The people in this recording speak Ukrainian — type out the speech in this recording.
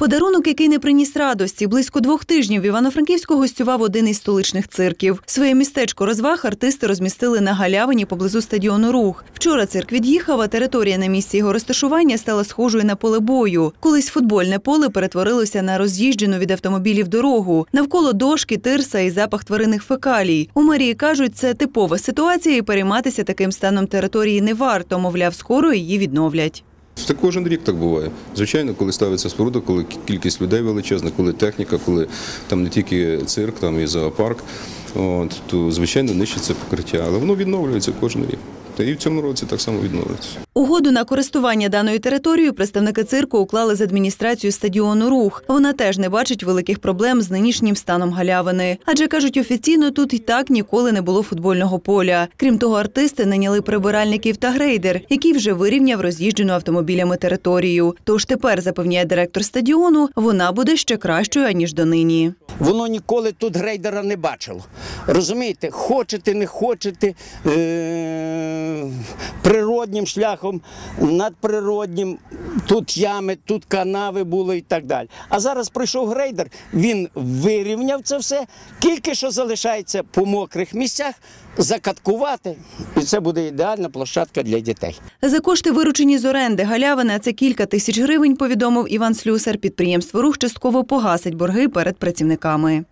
Подарунок, який не приніс радості, близько двох тижнів в Івано-Франківську гостював один із столичних цирків. Своє містечко розваг артисти розмістили на галявині поблизу стадіону Рух. Вчора цирк від'їхав, а територія на місці його розташування стала схожою на поле бою. Колись футбольне поле перетворилося на роз'їжджену від автомобілів дорогу. Навколо дошки, тирса і запах тваринних фекалій. У мерії кажуть, це типова ситуація, і перейматися таким станом території не варто. Мовляв, скоро її відновлять. Це кожен рік так буває. Звичайно, коли ставиться споруда, коли кількість людей величезна, коли техніка, коли там не тільки цирк, там і зоопарк, от, то звичайно нищиться покриття. Але воно відновлюється кожен рік. Та і в цьому році так само відновлюється. Угоду на користування даною територією представники цирку уклали з адміністрацією стадіону Рух. Вона теж не бачить великих проблем з нинішнім станом галявини. Адже кажуть, офіційно тут і так ніколи не було футбольного поля. Крім того, артисти наняли прибиральників та грейдер, який вже вирівняв роз'їжджену автомобілями територію. Тож тепер запевняє директор стадіону, вона буде ще кращою аніж донині. Воно ніколи тут грейдера не бачило. Розумієте, хочете, не хочете, е- природнім шляхом, надприроднім, тут ями, тут канави були і так далі. А зараз прийшов грейдер, він вирівняв це все, тільки що залишається по мокрих місцях закаткувати, і це буде ідеальна площадка для дітей. За кошти, виручені з оренди галявини, а це кілька тисяч гривень, повідомив Іван Слюсар. Підприємство рух частково погасить борги перед працівниками руками.